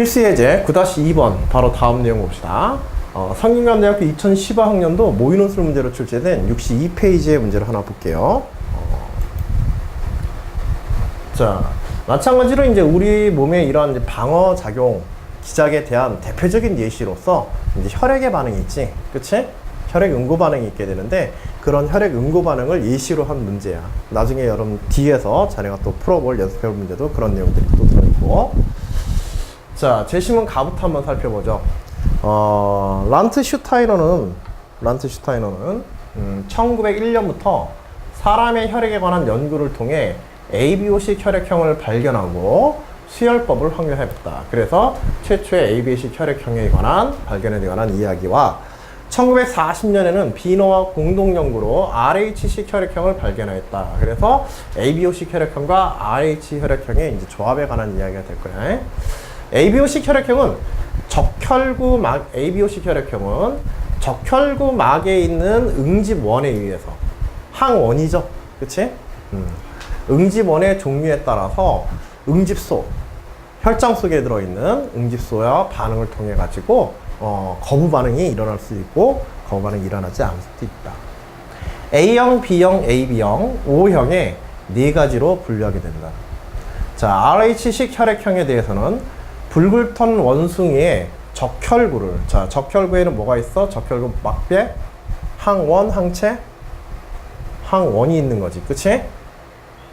필수 예제 9-2번 바로 다음 내용 봅시다. 어, 성균관대학교 2015학년도 모의논술 문제로 출제된 62페이지의 문제를 하나 볼게요. 어, 자, 마찬가지로 이제 우리 몸에 이러한 방어 작용 기작에 대한 대표적인 예시로서 이제 혈액의 반응이 있지, 그치? 혈액 응고 반응이 있게 되는데 그런 혈액 응고 반응을 예시로 한 문제야. 나중에 여러분 뒤에서 자네가 또 풀어볼 연습해볼 문제도 그런 내용들이 또 들어있고. 자, 제시문 가부터 한번 살펴보죠. 어, 란트 슈타이너는 란트 슈타이너는 음, 1901년부터 사람의 혈액에 관한 연구를 통해 ABO식 혈액형을 발견하고 수혈법을 확률했다. 그래서 최초의 AB식 혈액형에 관한 발견에 관한 이야기와 1940년에는 비너와 공동 연구로 RH식 혈액형을 발견했다. 그래서 ABO식 혈액형과 RH 혈액형의 이제 조합에 관한 이야기가 될. ABO 식 혈액형은 적혈구 막 ABO식 혈액형은 적혈구 막에 있는 응집원에 의해서 항원이죠. 그치? 음. 응집원의 종류에 따라서 응집소, 혈장 속에 들어있는 응집소와 반응을 통해 가지고 어, 거부 반응이 일어날 수 있고 거부 반응이 일어나지 않을 수도 있다. A형, B형, AB형, O형의 네 가지로 분류하게 된다. 자, RH식 혈액형에 대해서는 붉을턴 원숭이의 적혈구를 자, 적혈구에는 뭐가 있어? 적혈구 막배, 항원, 항체, 항원이 있는 거지. 그치?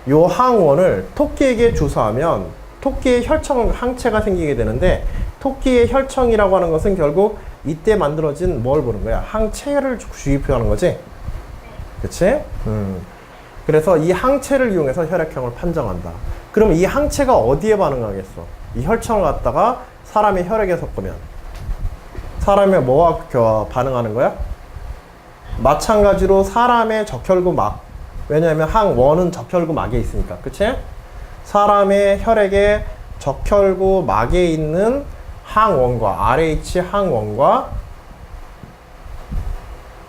요 항원을 토끼에게 주사하면 토끼의 혈청 항체가 생기게 되는데 토끼의 혈청이라고 하는 것은 결국 이때 만들어진 뭘 보는 거야? 항체를 주- 주입하는 거지. 그치? 음. 그래서 이 항체를 이용해서 혈액형을 판정한다. 그럼 이 항체가 어디에 반응하겠어? 이 혈청을 갖다가 사람의 혈액에 섞으면. 사람의 뭐와 겨- 반응하는 거야? 마찬가지로 사람의 적혈구 막. 왜냐하면 항원은 적혈구 막에 있으니까. 그치? 사람의 혈액에 적혈구 막에 있는 항원과 RH 항원과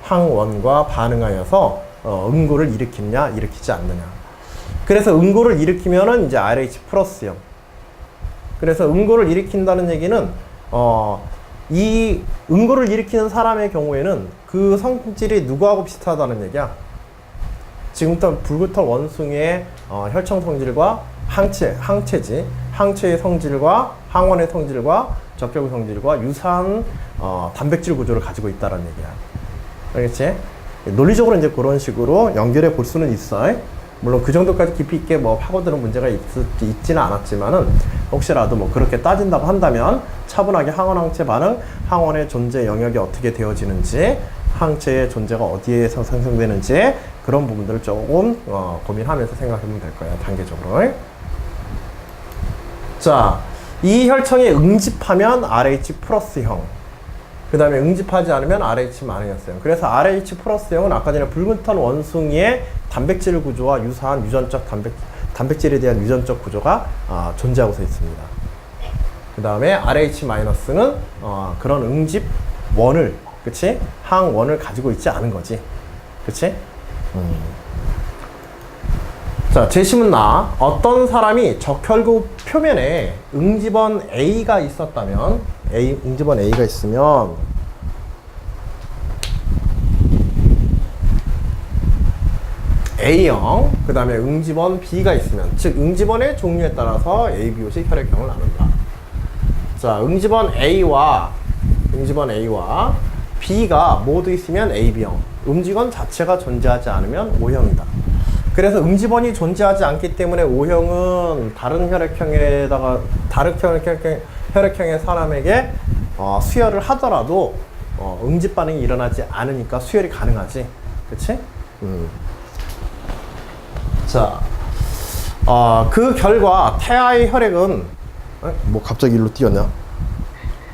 항원과 반응하여서 어, 응고를 일으키느냐 일으키지 않느냐. 그래서 응고를 일으키면은 이제 RH 플러스형 그래서 응고를 일으킨다는 얘기는 어, 이 응고를 일으키는 사람의 경우에는 그 성질이 누구하고 비슷하다는 얘기야 지금부터 붉은털 원숭이의 어, 혈청 성질과 항체, 항체지. 항체의 성질과 항원의 성질과 적혈구 성질과 유사한 어, 단백질 구조를 가지고 있다는 얘기야. 알겠지? 논리적으로 이제 그런 식으로 연결해 볼 수는 있어. 물론 그 정도까지 깊이 있게 뭐 파고드는 문제가 있, 있지는 않았지만은 혹시라도 뭐 그렇게 따진다고 한다면 차분하게 항원 항체 반응, 항원의 존재 영역이 어떻게 되어지는지, 항체의 존재가 어디에서 생성되는지 그런 부분들을 조금 어, 고민하면서 생각해보면 될 거예요. 단계적으로. 자, 이 혈청에 응집하면 RH 플러스형. 그 다음에 응집하지 않으면 RH 마이너스형. 그래서 RH 플러스형은 아까 전에 붉은 턴 원숭이의 단백질 구조와 유사한 유전적 단백, 단백질에 대한 유전적 구조가 아, 존재하고 서 있습니다. 그 다음에 RH 마이너스는 어, 그런 응집 원을, 그치? 항원을 가지고 있지 않은 거지. 그치? 음. 자, 제시문 나. 어떤 사람이 적혈구 표면에 응집원 A가 있었다면, A, 응집원 A가 있으면, A형, 그 다음에 응집원 B가 있으면, 즉, 응집원의 종류에 따라서 A, B호식 혈액형을 나눈다. 자, 응집원 A와, 응집원 A와 B가 모두 있으면 AB형. 응집원 자체가 존재하지 않으면 O형이다. 그래서 응집원이 존재하지 않기 때문에 O형은 다른 혈액형에다가 다른 혈액형, 혈액형의 사람에게 어, 수혈을 하더라도 어, 응집 반응이 일어나지 않으니까 수혈이 가능하지. 그치? 음. 자, 어, 그 결과 태아의 혈액은 에? 뭐 갑자기 일로 뛰었냐?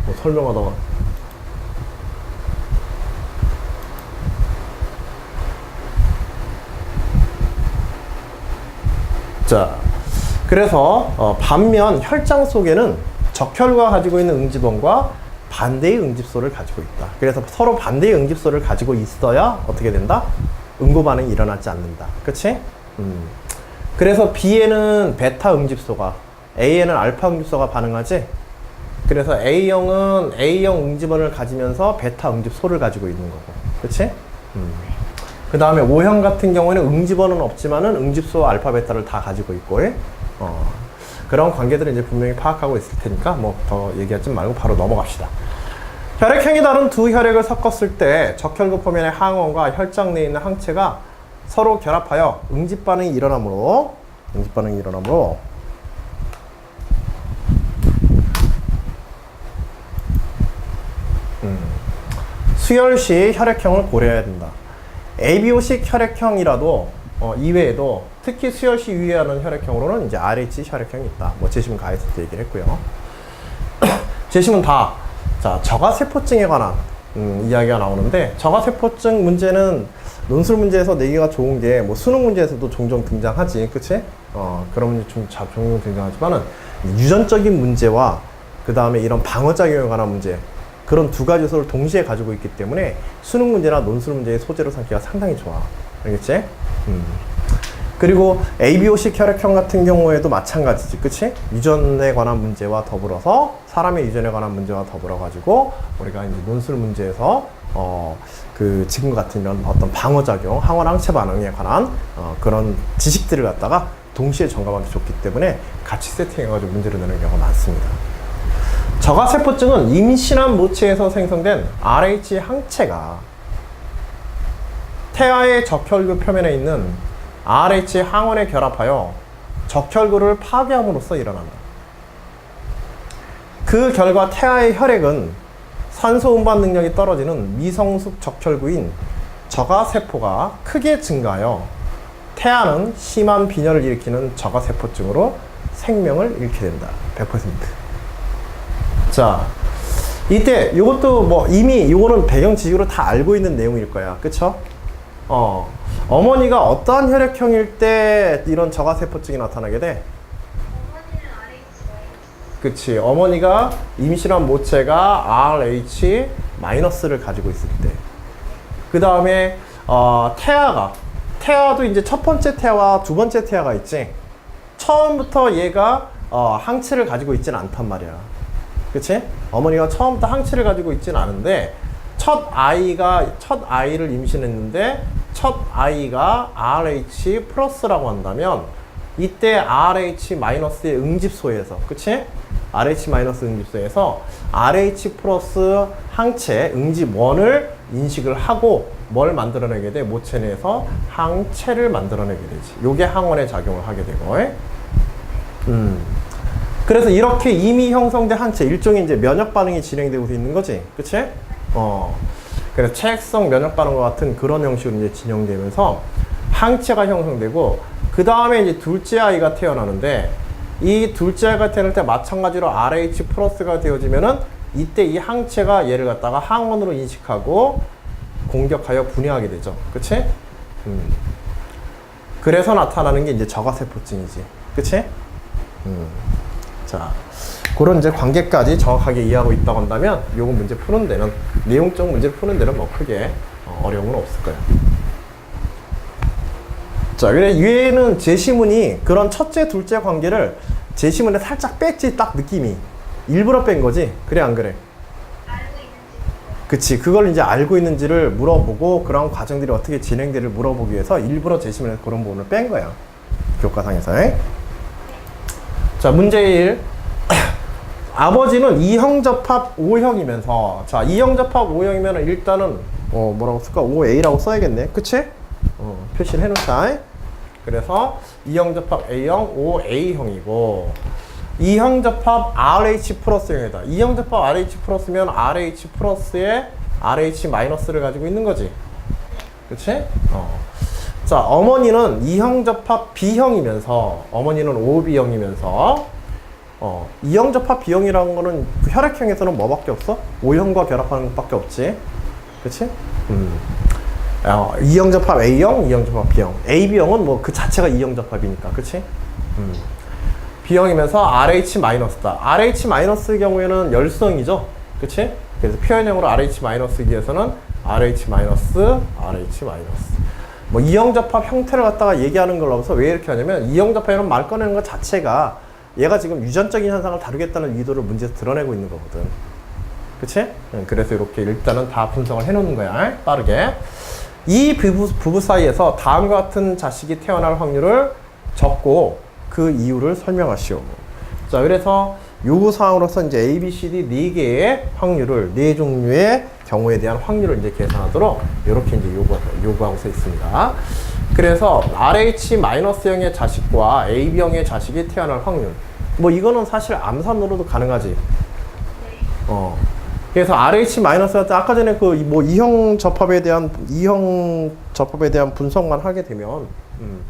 뭐 설명하다가 자, 그래서 어, 반면 혈장 속에는 적혈구가 가지고 있는 응집원과 반대의 응집소를 가지고 있다. 그래서 서로 반대의 응집소를 가지고 있어야 어떻게 된다? 응고 반응이 일어나지 않는다. 그치? 음. 그래서 B에는 베타 응집소가, A에는 알파 응집소가 반응하지? 그래서 A형은 A형 응집원을 가지면서 베타 응집소를 가지고 있는 거고. 그치? 그 다음에 O형 같은 경우에는 응집원은 없지만은 응집소 알파 베타를 다 가지고 있고, 어, 그런 관계들을 이제 분명히 파악하고 있을 테니까 뭐 더 얘기하지 말고 바로 넘어갑시다. 혈액형이 다른 두 혈액을 섞었을 때 적혈구 표면의 항원과 혈장 내에 있는 항체가 서로 결합하여 응집 반응이 일어나므로 응집 반응이 일어나므로 음, 수혈 시 혈액형을 고려해야 된다. ABO식 혈액형이라도 어, 이외에도 특히 수혈시 유의하는 혈액형으로는 이제 RH 혈액형이 있다. 뭐 재심 가에서 얘기를 했고요. 재심은 다 자, 저가세포증에 관한 음, 이야기가 나오는데 저가세포증 문제는 논술 문제에서 내기가 좋은 게 뭐 수능 문제에서도 종종 등장하지, 그치? 어, 그런 문제 좀 자, 종종 등장하지만은 유전적인 문제와 그 다음에 이런 방어작용에 관한 문제 그런 두 가지 요소를 동시에 가지고 있기 때문에 수능 문제나 논술 문제의 소재로 삼기가 상당히 좋아. 알겠지? 음. 그리고 ABO식 혈액형 같은 경우에도 마찬가지지, 그치? 유전에 관한 문제와 더불어서 사람의 유전에 관한 문제와 더불어 가지고 우리가 이제 논술 문제에서 어, 그 지금 같은 이런 어떤 방어작용, 항원 항체 반응에 관한 어, 그런 지식들을 갖다가 동시에 점검하기 좋기 때문에 같이 세팅해가지고 문제를 내는 경우가 많습니다. 저가세포증은 임신한 모체에서 생성된 RH 항체가 태아의 적혈구 표면에 있는 RH 항원에 결합하여 적혈구를 파괴함으로써 일어난다. 그 결과 태아의 혈액은 산소 운반 능력이 떨어지는 미성숙 적혈구인 저가세포가 크게 증가하여 태아는 심한 빈혈을 일으키는 저가세포증으로 생명을 잃게 된다. 100%. 자, 이때 이것도 뭐 이미 이거는 배경 지식으로 다 알고 있는 내용일 거야. 그쵸? 어, 어머니가 어떠한 혈액형일 때 이런 저가세포증이 나타나게 돼? 그치. 어머니가 임신한 모체가 RH 마이너스를 가지고 있을 때. 그 다음에, 어, 태아가, 태아도 이제 첫 번째 태아와 두 번째 태아가 있지. 처음부터 얘가, 어, 항체를 가지고 있진 않단 말이야. 그치? 어머니가 처음부터 항체를 가지고 있진 않은데, 첫 아이가, 첫 아이를 임신했는데, 첫 아이가 RH 플러스라고 한다면, 이때 RH 마이너스의 응집소에서, 그치? RH 마이너스 응집소에서 RH 플러스 항체 응집원을 인식을 하고 뭘 만들어내게 돼? 모체 내에서 항체를 만들어내게 되지. 요게 항원의 작용을 하게 되고. 음. 그래서 이렇게 이미 형성된 항체, 일종의 이제 면역 반응이 진행되고 있는 거지. 그치? 어. 그래서 체액성 면역 반응과 같은 그런 형식으로 이제 진행되면서 항체가 형성되고, 그 다음에 이제 둘째 아이가 태어나는데, 이 둘째 아이가 태어날 때 마찬가지로 RH 플러스가 되어지면은 이때 이 항체가 얘를 갖다가 항원으로 인식하고 공격하여 분해하게 되죠. 그치? 음. 그래서 나타나는 게 이제 저가세포증이지. 그치? 음. 자, 그런 이제 관계까지 정확하게 이해하고 있다고 한다면 요거 문제 푸는 데는 내용적 문제 푸는 데는 뭐 크게 어, 어려움은 없을 거예요. 자, 그래 얘는 제시문이 그런 첫째, 둘째 관계를 제시문에 살짝 뺐지 딱 느낌이 일부러 뺀 거지. 그래 안 그래? 그치. 그걸 이제 알고 있는지를 물어보고 그런 과정들이 어떻게 진행되를 물어보기 위해서 일부러 제시문에 그런 부분을 뺀 거야. 교과상에서. 에? 자, 문제 1. 아버지는 이형접합 O형이면서 자, 이형접합 O형이면 일단은 어, 뭐라고 쓸까? OA라고 써야겠네. 그치? 어, 표시를 해놓자. 그래서 이형접합 A형, OA형이고 이형접합 RH 플러스형이다. 이형접합 RH 플러스면 RH 플러스에 RH 마이너스를 가지고 있는 거지. 그치? 어. 자, 어머니는 이형 접합 B형이면서 어머니는 OB형이면서 어, 이형 접합 B형이라는 거는 그 혈액형에서는 뭐밖에 없어? O형과 결합하는 것밖에 없지. 그치? 음. 어, 이형 접합 A형, 이형 접합 B형. AB형은 뭐 그 자체가 이형 접합이니까. 그치? 음. B형이면서 RH 마이너스다. RH 마이너스의 경우에는 열성이죠. 그치? 그래서 표현형으로 RH 마이너스기 위해서는 RH 마이너스, RH 마이너스. 뭐 이형접합 형태를 갖다가 얘기하는 걸 넘어서 왜 이렇게 하냐면 이형접합이라는 말 꺼내는 것 자체가 얘가 지금 유전적인 현상을 다루겠다는 의도를 문제에서 드러내고 있는 거거든. 그치? 응, 그래서 이렇게 일단은 다 분석을 해놓는 거야. 빠르게. 이 부부, 부부 사이에서 다음과 같은 자식이 태어날 확률을 적고 그 이유를 설명하시오. 자, 그래서 요구사항으로서 이제 A, B, C, D 네 개의 확률을, 네 종류의 경우에 대한 확률을 이제 계산하도록 이렇게 이제 요구, 요구하고 서 있습니다. 그래서 RH-0의 자식과 AB형의 자식이 태어날 확률. 뭐 이거는 사실 암산으로도 가능하지. 어. 그래서 RH- 아까 전에 그 뭐 이형 접합에 대한 이형 접합에 대한 분석만 하게 되면 음.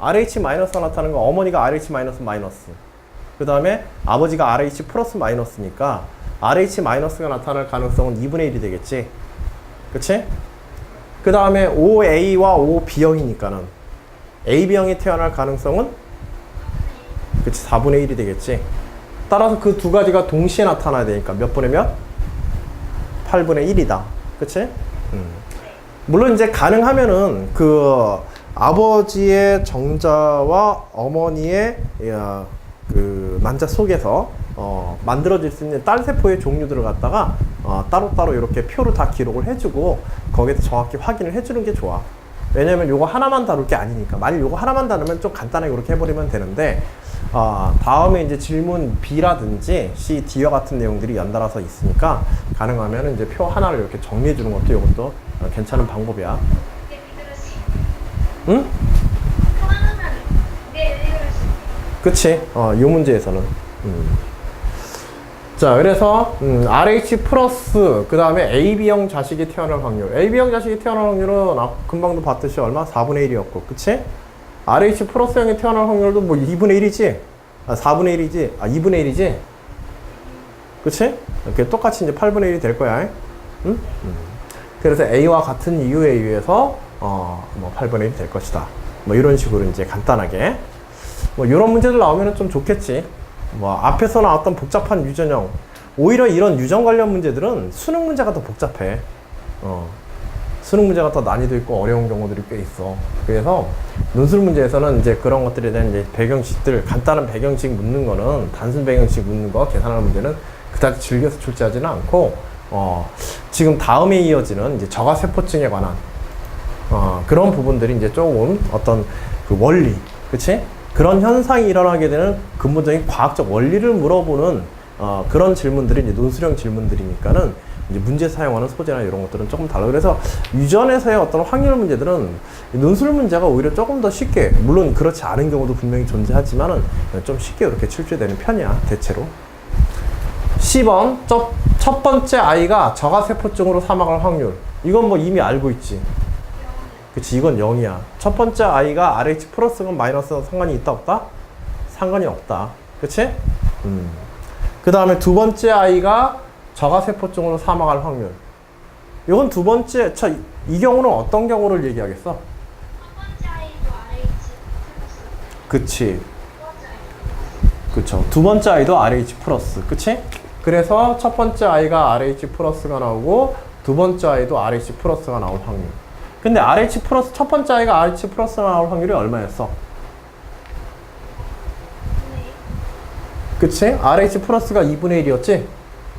RH-가 나타나는 건 어머니가 RH- 그 다음에 아버지가 RH 플러스 마이너스니까 RH-가 나타날 가능성은 2분의 1이 되겠지 그치? 그 다음에 OA와 OB형이니까는 AB형이 태어날 가능성은 그치 4분의 1이 되겠지 따라서 그 두 가지가 동시에 나타나야 되니까 몇 분의 몇? 8분의 1이다. 그치? 음. 물론 이제 가능하면은 그 아버지의 정자와 어머니의 야, 그 난자 속에서 어, 만들어질 수 있는 딸 세포의 종류들을 갖다가 어, 따로따로 이렇게 표로 다 기록을 해주고 거기에서 정확히 확인을 해주는 게 좋아. 왜냐면 요거 하나만 다룰 게 아니니까. 만약 요거 하나만 다루면 좀 간단하게 이렇게 해버리면 되는데, 아, 다음에 이제 질문 B라든지 C, D와 같은 내용들이 연달아서 있으니까 가능하면 이제 표 하나를 이렇게 정리해 주는 것도 이것도 어, 괜찮은 방법이야. 응? 이게 비그러시. 그치? 어, 요 문제에서는. 음. 자, 그래서 음, RH 플러스 그 다음에 AB형 자식이 태어날 확률. AB형 자식이 태어날 확률은 아, 금방도 봤듯이 얼마? 4분의 1이었고, 그치? RH 플러스형이 태어날 확률도 뭐 2분의 1이지? 아, 4분의 1이지? 아, 2분의 1이지? 그치? 이렇게 똑같이 이제 8분의 1이 될 거야. 응? 음. 그래서 A와 같은 이유에 의해서 어, 뭐 8분의 1이 될 것이다. 뭐 이런 식으로 이제 간단하게 뭐 이런 문제들 나오면 좀 좋겠지. 뭐 앞에서 나왔던 복잡한 유전형 오히려 이런 유전 관련 문제들은 수능 문제가 더 복잡해. 어. 수능 문제가 더 난이도 있고 어려운 경우들이 꽤 있어. 그래서 논술 문제에서는 이제 그런 것들에 대한 이제 배경식들 간단한 배경식 묻는 거는 단순 배경식 묻는 거 계산하는 문제는 그다지 즐겨서 출제하지는 않고 어, 지금 다음에 이어지는 이제 저가세포증에 관한 어, 그런 부분들이 이제 조금 어떤 그 원리, 그치? 그런 현상이 일어나게 되는 근본적인 과학적 원리를 물어보는 어, 그런 질문들이 이제 논술형 질문들이니까는 이제 문제 사용하는 소재나 이런 것들은 조금 달라. 그래서 유전에서의 어떤 확률 문제들은 이 논술 문제가 오히려 조금 더 쉽게, 물론 그렇지 않은 경우도 분명히 존재하지만은 좀 쉽게 이렇게 출제되는 편이야, 대체로. 10번, 첫, 첫 번째 아이가 저가세포증으로 사망할 확률. 이건 뭐 이미 알고 있지. 그치, 이건 0이야. 첫 번째 아이가 RH 플러스건 마이너스건 상관이 있다, 없다? 상관이 없다. 그치? 음. 그 다음에 두 번째 아이가 저가세포증으로 사망할 확률. 이건 두 번째, 자, 이, 이 경우는 어떤 경우를 얘기하겠어? 그치. 그쵸. 두 번째 아이도 RH 플러스. 그치? 그래서 첫 번째 아이가 RH 플러스가 나오고 두 번째 아이도 RH 플러스가 나올 확률. 근데 RH 플러스, 첫 번째 아이가 RH 플러스가 나올 확률이 얼마였어? 그치? RH 플러스가 2분의 1이었지?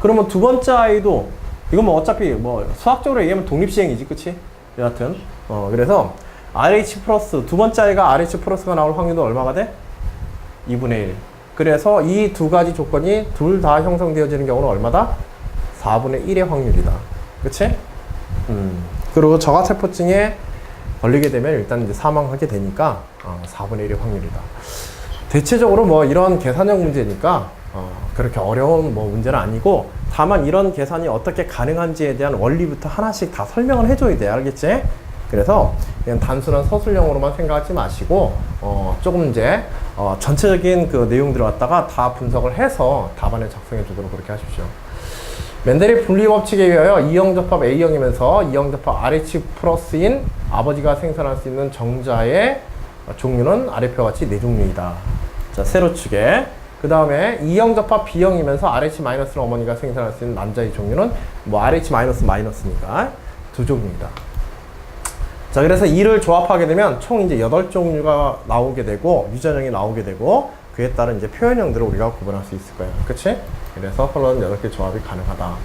그러면 두 번째 아이도, 이건 뭐 어차피 뭐 수학적으로 얘기하면 독립시행이지, 그치? 여하튼. 어, 그래서 RH 플러스, 두 번째 아이가 RH 플러스가 나올 확률도 얼마가 돼? 2분의 1. 그래서 이 두 가지 조건이 둘 다 형성되어지는 경우는 얼마다? 4분의 1의 확률이다. 그치? 음. 그리고 저가세포증에 걸리게 되면 일단 이제 사망하게 되니까 어, 4분의 1의 확률이다. 대체적으로 뭐 이런 계산형 문제니까 어, 그렇게 어려운 뭐 문제는 아니고 다만 이런 계산이 어떻게 가능한지에 대한 원리부터 하나씩 다 설명을 해줘야 돼 알겠지? 그래서 그냥 단순한 서술형으로만 생각하지 마시고 어, 조금 이제 어, 전체적인 그 내용들을 갖다가 다 분석을 해서 답안에 작성해 주도록 그렇게 하십시오. 멘델의 분리 법칙에 의하여 E형 접합 A형이면서 E형 접합 RH 플러스인 아버지가 생산할 수 있는 정자의 종류는 아래표와 같이 네 종류이다. 자, 세로 축에. 그 다음에 E형 접합 B형이면서 RH 마이너스는 어머니가 생산할 수 있는 남자의 종류는 뭐 RH 마이너스 마이너스니까 두 종류이다. 자, 그래서 이를 조합하게 되면 총 이제 8종류가 나오게 되고, 유전형이 나오게 되고, 그에 따른 이제 표현형들을 우리가 구분할 수 있을 거야. 그치? 그래서 컬러는 8개 조합이 가능하다.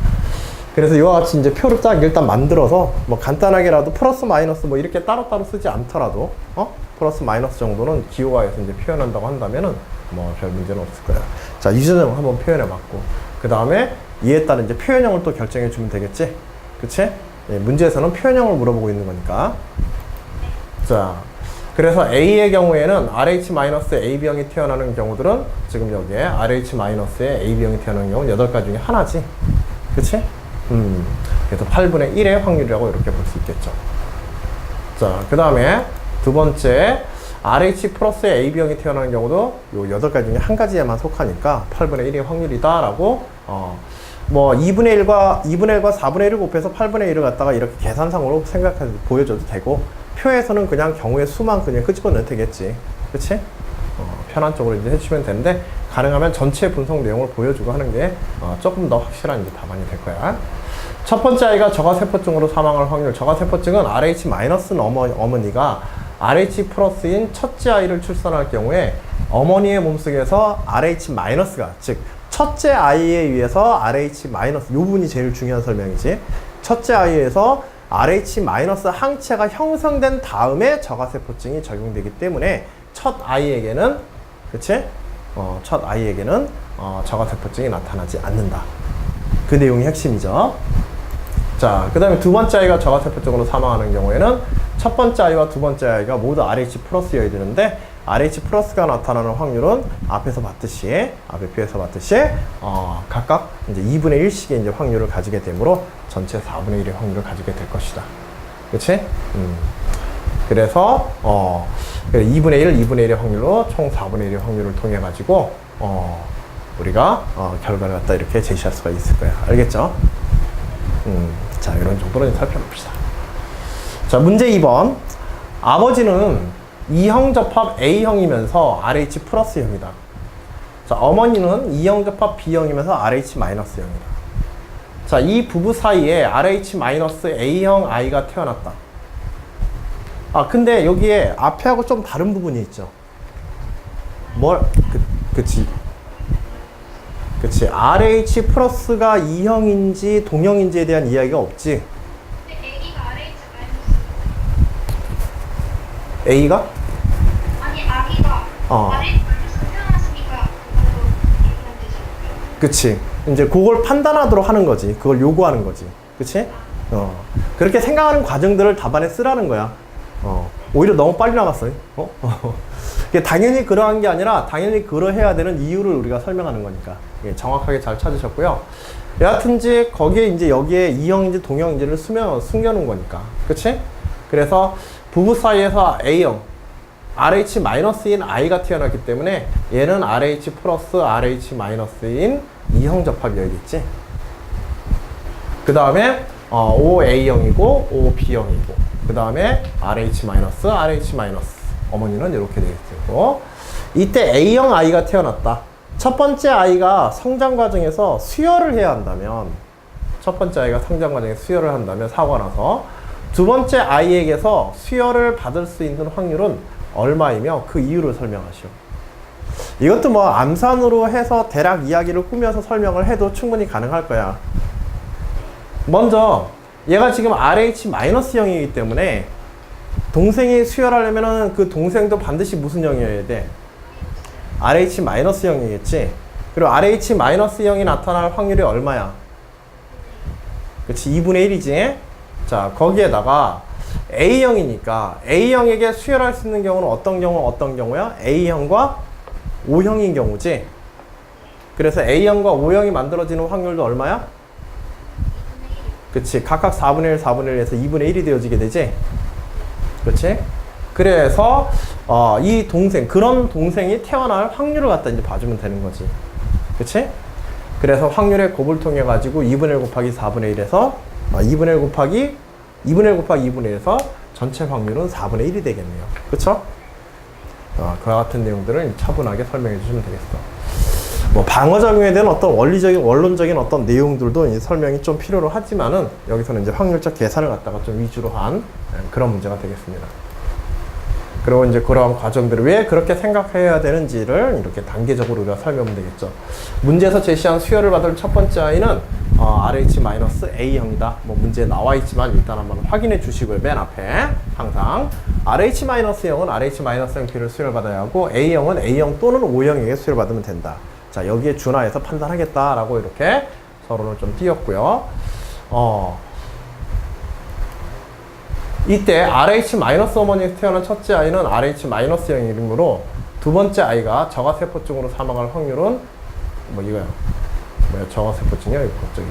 그래서 이와 같이 이제 표를 딱 일단 만들어서 뭐 간단하게라도 플러스 마이너스 뭐 이렇게 따로따로 쓰지 않더라도 어? 플러스 마이너스 정도는 기호화해서 이제 표현한다고 한다면은 뭐 별 문제는 없을 거야. 자, 유전형 한번 표현해 봤고 그 다음에 이에 따른 이제 표현형을 또 결정해 주면 되겠지? 그치? 예, 문제에서는 표현형을 물어보고 있는 거니까. 자, 그래서 A의 경우에는 RH-AB형이 태어나는 경우들은 지금 여기에 RH-에 AB형이 태어나는 경우는 8가지 중에 하나지. 그치? 음, 그래서 8분의 1의 확률이라고 이렇게 볼 수 있겠죠. 자, 그 다음에 두 번째, RH 플러스의 AB형이 태어나는 경우도 요 8가지 중에 한 가지에만 속하니까 8분의 1의 확률이다라고, 어, 뭐 2분의 1과 2분의 1과 4분의 1을 곱해서 8분의 1을 갖다가 이렇게 계산상으로 생각해서 보여줘도 되고 표에서는 그냥 경우의 수만 그냥 끄집어내도 되겠지. 그치? 어, 편한 쪽으로 이제 해주시면 되는데 가능하면 전체 분석 내용을 보여주고 하는 게 어, 조금 더 확실한 이제 답안이 될 거야. 첫 번째 아이가 저가세포증으로 사망할 확률. 저가세포증은 RH 어머, 어머니가 RH 플러스인 첫째 아이를 출산할 경우에 어머니의 몸속에서 RH 마이너스가 즉 첫째 아이에 의해서 RH 요 부분이 제일 중요한 설명이지. 첫째 아이에서 RH 항체가 형성된 다음에 저가세포증이 적용되기 때문에 첫 아이에게는 그치? 어, 첫 아이에게는 어, 저가세포증이 나타나지 않는다. 그 내용이 핵심이죠. 자, 그 다음에 두 번째 아이가 저가세포증으로 사망하는 경우에는 첫 번째 아이와 두 번째 아이가 모두 RH 플러스여야 되는데 RH 플러스가 나타나는 확률은 앞에서 봤듯이 앞에 표에서 봤듯이 어, 각각 이제 2분의 1씩의 이제 확률을 가지게 되므로 전체 4분의 1의 확률을 가지게 될 것이다. 그렇지? 음. 그래서 어, 2분의 1, 2분의 1의 확률로 총 4분의 1의 확률을 통해 가지고 어, 우리가 어, 결과를 갖다 이렇게 제시할 수가 있을 거야. 알겠죠? 음, 자, 이런 정도로 살펴봅시다. 자, 문제 2번. 아버지는 E형 접합 A형이면서 RH 플러스형이다. 자, 어머니는 E형 접합 B형이면서 RH 마이너스형이다. 자, 이 부부 사이에 RH 마이너스 A형 아이가 태어났다. 아, 근데 여기에 앞에하고 좀 다른 부분이 있죠. 뭘, 그, 그치. 그치. RH 플러스가 E형인지 동형인지에 대한 이야기가 없지. 근데 애기가 RH 마이너스. A가? 아니 아기가 어. 그걸로 얘기하면. 그치. 이제 그걸 판단하도록 하는 거지. 그걸 요구하는 거지. 그치? 어. 그렇게 생각하는 과정들을 답안에 쓰라는 거야. 어. 오히려 너무 빨리 나갔어. 어? 이게 당연히 그러한 게 아니라 당연히 그러해야 되는 이유를 우리가 설명하는 거니까. 예, 정확하게 잘 찾으셨고요. 여하튼지 거기에 이제 여기에 E형인지 동형인지를 숨겨, 숨겨놓은 거니까. 그치? 그래서 부부 사이에서 A형, RH-인 I가 태어났기 때문에 얘는 RH 플러스 RH-인 E형 접합이어야겠지. 그 다음에 어, OA형이고 OB형이고 그 다음에 RH RH 어머니는 이렇게 되겠고 이때 A형 아이가 태어났다. 첫 번째 아이가 성장 과정에서 수혈을 해야 한다면 첫 번째 아이가 성장 과정에 수혈을 한다면 사고 나서 두 번째 아이에게서 수혈을 받을 수 있는 확률은 얼마이며 그 이유를 설명하시오. 이것도 뭐 암산으로 해서 대략 이야기를 꾸며서 설명을 해도 충분히 가능할 거야. 먼저 얘가 지금 RH-형이기 때문에 동생이 수혈하려면은 그 동생도 반드시 무슨 형이어야 돼? RH-형이겠지. 그리고 RH-형이 나타날 확률이 얼마야? 그치 2분의 1이지. 자 거기에다가 A형이니까 A형에게 수혈할 수 있는 경우는 어떤 경우 어떤 경우야? A형과 O형인 경우지. 그래서 A형과 O형이 만들어지는 확률도 얼마야? 그치 각각 4분의 1, 4분의 1에서 2분의 1이 되어지게 되지 그렇지 그래서 어, 이 동생 그런 동생이 태어날 확률을 갖다 이제 봐주면 되는 거지 그치 그래서 확률의 곱을 통해 가지고 2분의 1 곱하기 4분의 1에서 아, 2분의 1 곱하기 2분의 1 곱하기 2분의 1에서 전체 확률은 4분의 1이 되겠네요 그쵸 어, 그와 같은 내용들을 차분하게 설명해 주시면 되겠어 뭐 방어 작용에 대한 어떤 원리적인 원론적인 어떤 내용들도 이제 설명이 좀 필요로 하지만은 여기서는 이제 확률적 계산을 갖다가 좀 위주로 한 예, 그런 문제가 되겠습니다. 그리고 이제 그런 과정들을 왜 그렇게 생각해야 되는지를 이렇게 단계적으로 우리가 살펴보면 되겠죠. 문제에서 제시한 수혈을 받을 첫 번째 아이는 어, RH-A형이다. 뭐 문제에 나와 있지만 일단 한번 확인해 주시고요. 맨 앞에 항상 RH-형은 RH-형 피를 수혈을 받아야 하고 A형은 A형 또는 O형에게 수혈을 받으면 된다. 자 여기에 준하해서 판단하겠다라고 이렇게 서론을 좀 띄웠고요. 어, 이때 RH 마이너스 어머니에서 태어난 첫째 아이는 RH 마이너스 형이므로 두 번째 아이가 저가세포증으로 사망할 확률은 뭐 이거야. 뭐야 저가세포증이야 이거 갑자기.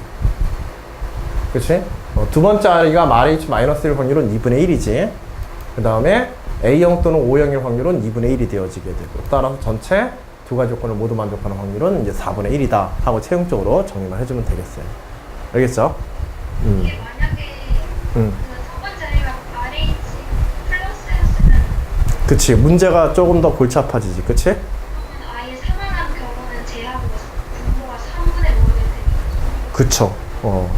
그치? 어, 두 번째 아이가 RH 마이너스 1 확률은 2분의 1이지. 그 다음에 A형 또는 O형일 확률은 2분의 1이 되어지게 되고 따라서 전체 두 가지 조건을 모두 만족하는 확률은 이제 4분의 1이다 하고 채용적으로 정리만 해주면 되겠어요. 알겠죠? 음, 음. 플러스였으면 그치. 문제가 조금 더 골치 아파지지. 그치? 그러면 아예 사망한 경우는 제하고 분모가 3분의 5가 될 테니까 그쵸. 어.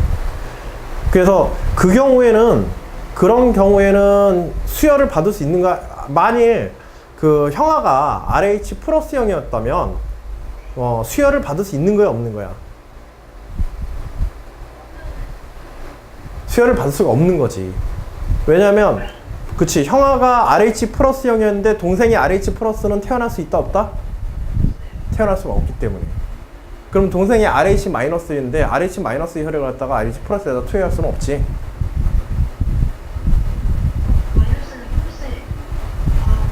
그래서 그 경우에는 그런 경우에는 수혈을 받을 수 있는가? 만일 그 형아가 RH 플러스형이었다면 어, 수혈을 받을 수 있는 거야 없는 거야? 수혈을 받을 수가 없는 거지. 왜냐면 그치 형아가 RH 플러스형이었는데 동생이 RH 플러스는 태어날 수 있다 없다? 태어날 수가 없기 때문에. 그럼 동생이 RH 마이너스인데 RH 마이너스 혈액을 갖다가 RH 플러스에다 투여할 수는 없지. 아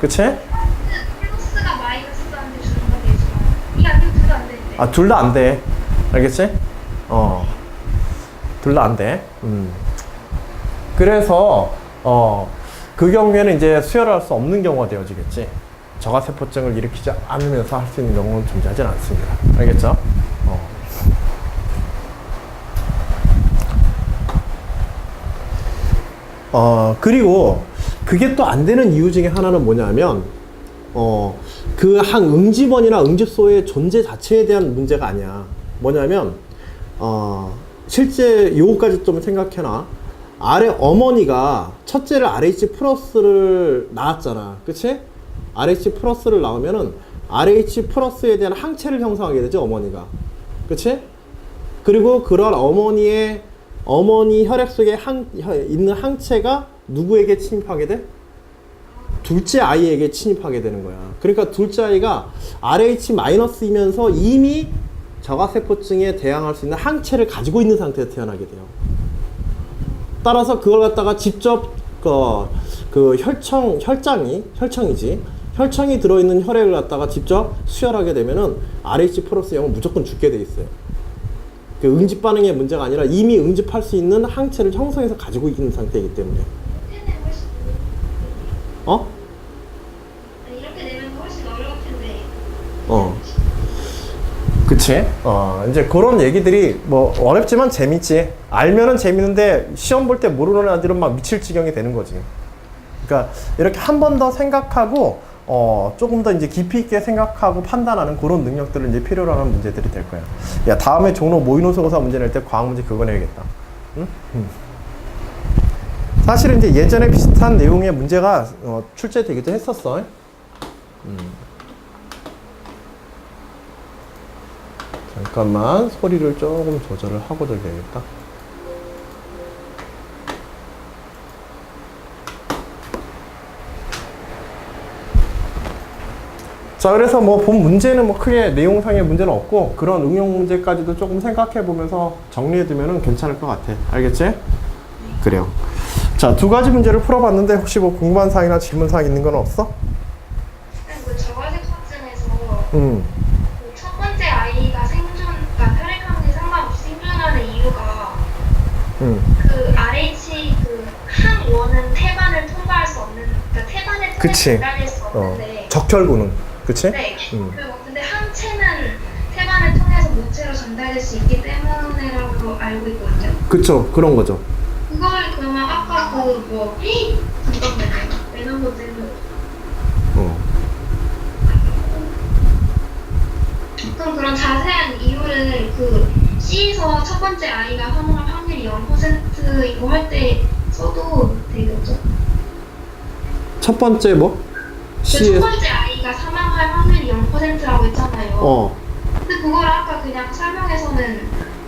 그치? 플러스가 마이너스한테 주는 건 되지만 이게 아니면 둘다안 되는데 아, 둘 다 안 돼. 알겠지? 어. 둘 다 안 돼. 음. 그래서, 어, 그 경우에는 이제 수혈을 할 수 없는 경우가 되어지겠지. 저가세포증을 일으키지 않으면서 할 수 있는 경우는 존재하진 않습니다. 알겠죠? 어. 어, 그리고 그게 또 안 되는 이유 중에 하나는 뭐냐면, 어, 그한 응집원이나 응집소의 존재 자체에 대한 문제가 아니야. 뭐냐면, 어, 실제 요거까지 좀 생각해놔. 아래 어머니가 첫째를 RH 플러스를 낳았잖아. 그치? RH 플러스를 낳으면은 RH 플러스에 대한 항체를 형성하게 되죠, 어머니가. 그치? 그리고 그런 어머니의 어머니 혈액 속에 항, 혀- 있는 항체가 누구에게 침입하게 돼? 둘째 아이에게 침입하게 되는 거야. 그러니까 둘째 아이가 RH-이면서 이미 저가세포증에 대항할 수 있는 항체를 가지고 있는 상태에서 태어나게 돼요. 따라서 그걸 갖다가 직접 그, 그 혈청, 혈장이, 혈청이지. 혈청이 들어있는 혈액을 갖다가 직접 수혈하게 되면은 RH 플러스 0은 무조건 죽게 돼 있어요. 그 응집 반응의 문제가 아니라 이미 응집할 수 있는 항체를 형성해서 가지고 있는 상태이기 때문에. 어? 어. 그치? 어, 이제 그런 얘기들이 뭐 어렵지만 재밌지. 알면은 재밌는데 시험 볼 때 모르는 애들은 막 미칠 지경이 되는 거지. 그러니까 이렇게 한 번 더 생각하고 어, 조금 더 이제 깊이 있게 생각하고 판단하는 그런 능력들을 이제 필요로 하는 문제들이 될 거야. 야, 다음에 종로 모의노소고사 문제 낼 때 과학 문제 그거 내야겠다. 응? 응. 사실은 이제 예전에 비슷한 내용의 문제가 어, 출제되기도 했었어. 음. 잠깐만 소리를 조금 조절을 하고 들려야겠다. 자, 그래서 뭐 본 문제는 뭐 크게 내용상의 문제는 없고 그런 응용 문제까지도 조금 생각해 보면서 정리해 두면은 괜찮을 것 같아. 알겠지? 그래요. 자, 두 가지 문제를 풀어봤는데 혹시 뭐 궁금한 사항이나 질문 사항 있는 건 없어? 그 음, 그첫 번째 아이가 생존, 그러니까 혈액형에 상관없이 생존하는 이유가 음, 그 RH 그 항원은 태반을 통과할 수 없는, 그러니까 태반을 통해 그치. 전달될 수 어, 없는데, 적혈구는, 그치? 네. 음. 그리고 근데 항체는 태반을 통해서 물체로 전달될 수 있기 때문이라고 알고 있거든요. 그쵸, 그런 거죠. 그걸 그러면 아까 그뭐 잠깐만요. 때는 어. 그럼 그런 자세한 이유를 그 C에서 첫 번째 아이가 사망할 확률이 0%이고 할 때 써도 되겠죠? 첫 번째 뭐? 그첫 번째 사망할 확률이 0%라고 했잖아요. 어. 근데 그걸 아까 그냥 설명에서는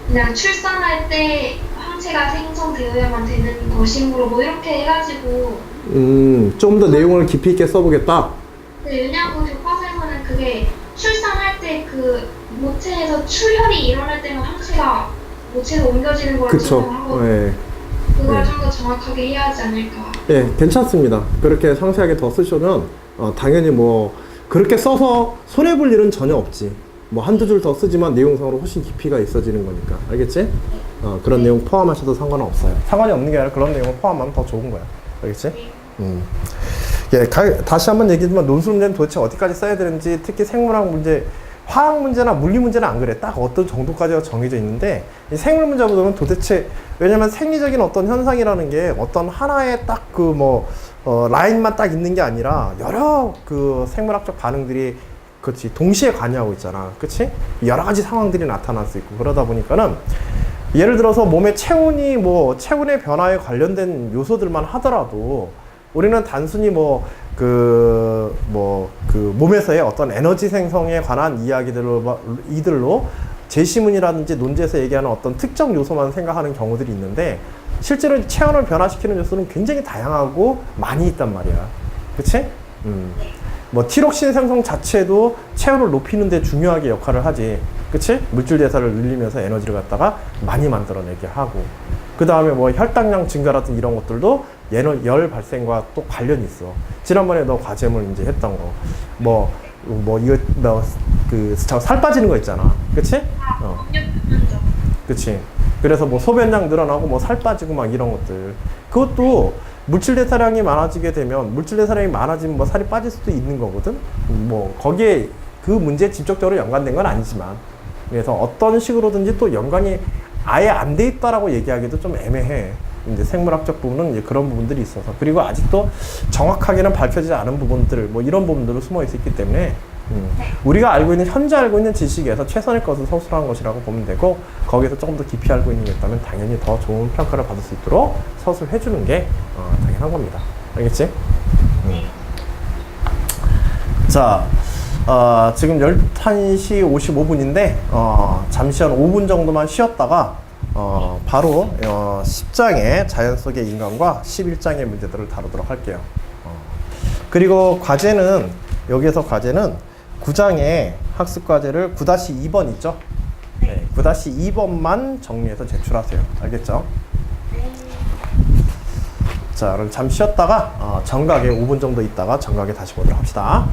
그냥 출산할 때 항체가 생성되어야만 되는 것이므로 뭐 이렇게 해가지고 음, 좀 더 내용을 깊이 있게 써보겠다. 근데 왜냐하고 교과서에서는 그게 출산할 때 그 모체에서 출혈이 일어날 때는 항체가 모체로 옮겨지는 걸 그쵸. 설명하고 예. 그걸 네. 좀 더 정확하게 해야 하지 않을까. 예, 괜찮습니다. 그렇게 상세하게 더 쓰셔면, 어, 당연히 뭐, 그렇게 써서 손해볼 일은 전혀 없지. 뭐, 한두 줄 더 쓰지만 내용상으로 훨씬 깊이가 있어지는 거니까. 알겠지? 어, 그런 내용 포함하셔도 상관은 없어요. 상관이 없는 게 아니라 그런 내용을 포함하면 더 좋은 거야. 알겠지? 음. 예, 가- 다시 한번 얘기하지만 논술 문제는 도대체 어디까지 써야 되는지 특히 생물학 문제, 화학 문제나 물리 문제는 안 그래. 딱 어떤 정도까지가 정해져 있는데 이 생물 문제보다는 도대체 왜냐면 생리적인 어떤 현상이라는 게 어떤 하나의 딱 그 뭐 어, 라인만 딱 있는 게 아니라 여러 그 생물학적 반응들이 그렇지 동시에 관여하고 있잖아. 그렇지? 여러 가지 상황들이 나타날 수 있고 그러다 보니까는 예를 들어서 몸의 체온이 뭐 체온의 변화에 관련된 요소들만 하더라도 우리는 단순히 뭐 그 뭐그 몸에서의 어떤 에너지 생성에 관한 이야기들로 이들로 제시문이라든지 논제에서 얘기하는 어떤 특정 요소만 생각하는 경우들이 있는데 실제로 체온을 변화시키는 요소는 굉장히 다양하고 많이 있단 말이야. 그치? 음. 뭐 티록신 생성 자체도 체온을 높이는 데 중요하게 역할을 하지. 그치? 물질 대사를 늘리면서 에너지를 갖다가 많이 만들어내게 하고. 그 다음에 뭐 혈당량 증가라든 이런 것들도 얘는 열 발생과 또 관련이 있어. 지난번에 너 과제물 이제 했던 거. 뭐, 뭐, 이거, 너, 그, 저살 빠지는 거 있잖아. 그치? 어. 그치. 그래서 뭐 소변량 늘어나고 뭐 살 빠지고 막 이런 것들. 그것도 물질 대사량이 많아지게 되면 물질 대사량이 많아지면 뭐 살이 빠질 수도 있는 거거든. 뭐 거기에 그 문제에 직접적으로 연관된 건 아니지만 그래서 어떤 식으로든지 또 연관이 아예 안 돼 있다라고 얘기하기도 좀 애매해. 이제 생물학적 부분은 이제 그런 부분들이 있어서 그리고 아직도 정확하게는 밝혀지지 않은 부분들 뭐 이런 부분들도 숨어 있기 때문에 음, 우리가 알고 있는 현재 알고 있는 지식에서 최선의 것을 서술한 것이라고 보면 되고 거기에서 조금 더 깊이 알고 있는 게 있다면 당연히 더 좋은 평가를 받을 수 있도록 서술해 주는 게 어, 당연한 겁니다. 알겠지? 음. 자, 어, 지금 11시 55분인데 어, 잠시 한 5분 정도만 쉬었다가 어, 바로 어, 10장의 자연 속의 인간과 11장의 문제들을 다루도록 할게요. 어, 그리고 과제는 여기에서 과제는 9장의 학습 과제를 9-2번 있죠? 네, 9-2번만 정리해서 제출하세요. 알겠죠? 자, 그럼 잠시 쉬었다가 어, 정각에 5분 정도 있다가 정각에 다시 보도록 합시다.